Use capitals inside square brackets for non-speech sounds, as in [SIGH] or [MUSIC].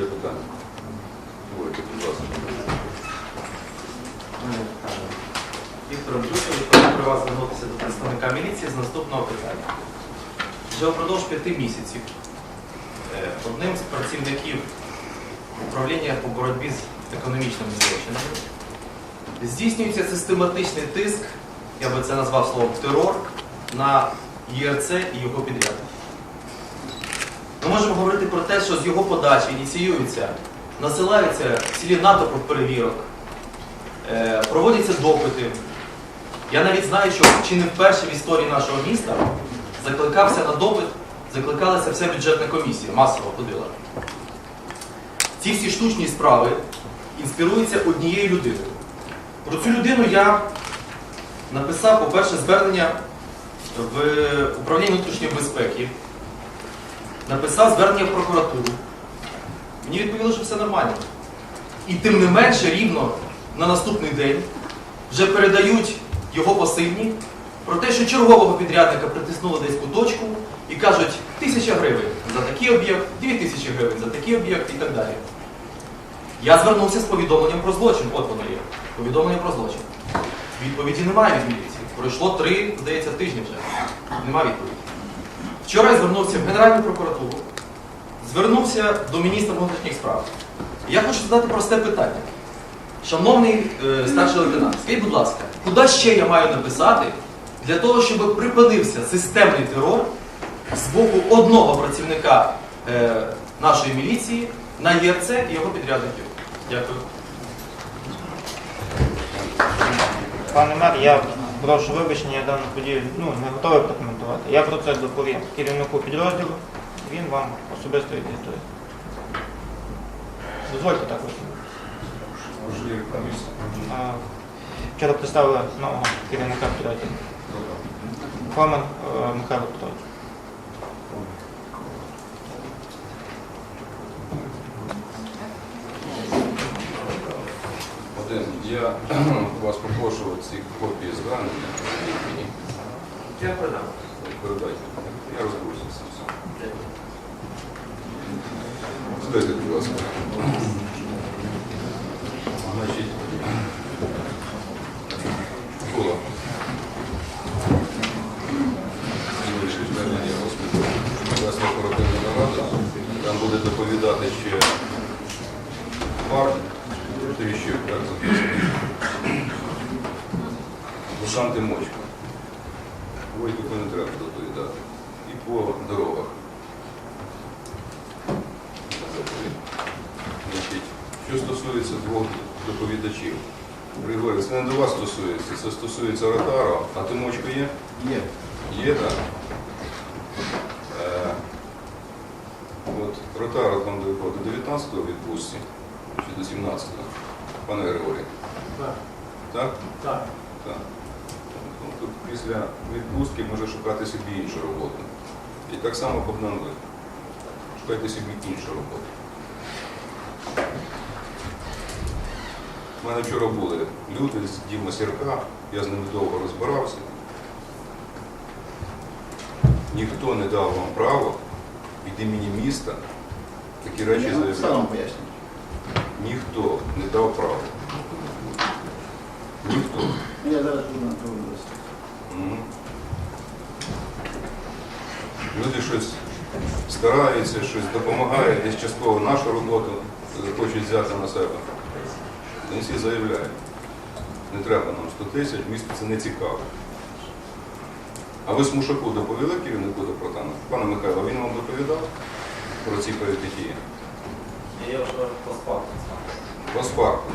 питання? Говорите, будь ласка. Віктор відповідаю при вас звернутися до представника міліції з наступного питання. Вже впродовж п'яти місяців е, одним з працівників управління по боротьбі з економічними злочинами здійснюється систематичний тиск, я би це назвав словом терор, на ЄРЦ і його підрядників. Ми можемо говорити про те, що з його подачі ініціюються, насилаються цілі натовпи перевірок, е, проводяться допити. Я навіть знаю, що чи не вперше в історії нашого міста закликався на допит, закликалася вся бюджетна комісія, масово ходила. Ці всі штучні справи інспіруються однією людиною. Про цю людину я написав, по-перше, звернення в управління внутрішньої безпеки, написав звернення в прокуратуру. Мені відповіли, що все нормально. І тим не менше, рівно на наступний день вже передають його посильні про те, що чергового підрядника притиснули десь куточку і кажуть, тисяча гривень за такий об'єкт, дві тисячі гривень за такий об'єкт і так далі. Я звернувся з повідомленням про злочин. От воно є. Повідомлення про злочин. Відповіді немає від міліції. Пройшло три, здається, тижні вже. Нема відповіді. Вчора я звернувся в Генеральну прокуратуру, звернувся до міністра внутрішніх справ. Я хочу задати просте питання. Шановний е, старший лейтенант, скажіть, будь ласка, куди ще я маю написати для того, щоб припинився системний терор з боку одного працівника е, нашої міліції на ЄРЦ і його підрядників? Дякую. Пане мер, я прошу вибачення, я дану подію ну, не готовий прокоментувати. Я про це доповім керівнику підрозділу, він вам особисто відвітує. Дозвольте так. А, Вчора представили нового керівника підрозділу. Фомен е, Михайло Петрович. Один, я [CLEARS THROAT] вас попрошу ці копії звернення мені Я передам. передайте. Я розберуся з цим всім. Будь ласка. Значить, Микола. Вирішив звернення. Власне оперативна нарада. Там буде доповідати ще парк. Тріщик, так, записано. Лусан Тимочко. Войтуку не треба доповідати. І по дорогах. Значить, що стосується двох доповідачів. Григорій, це не до вас стосується, це стосується Ротаро. А Тимочко є? Є. Є, так? Е, от Ротаро там до? До 19-го відпустці чи до 17-го? Пане Григорій. Так. Так? Так. Так. Ну, Тут після відпустки може шукати собі іншу роботу. І так само Богдан ви. Шукайте собі іншу роботу. У мене вчора були люди з Діма Сірка, я з ними довго розбирався. Ніхто не дав вам право від імені міста такі речі Я заявляти. Ніхто не дав права. Ніхто. Я зараз буду другому Люди щось стараються, щось допомагають, десь частково нашу роботу хочуть взяти на себе. Вони всі заявляють, не треба нам 100 тисяч, місту це не цікаво. А ви Смушаку доповіли керівнику департаменту? Пане Михайло, він вам доповідав про ці перипетії? Я вже поспав. По спарку.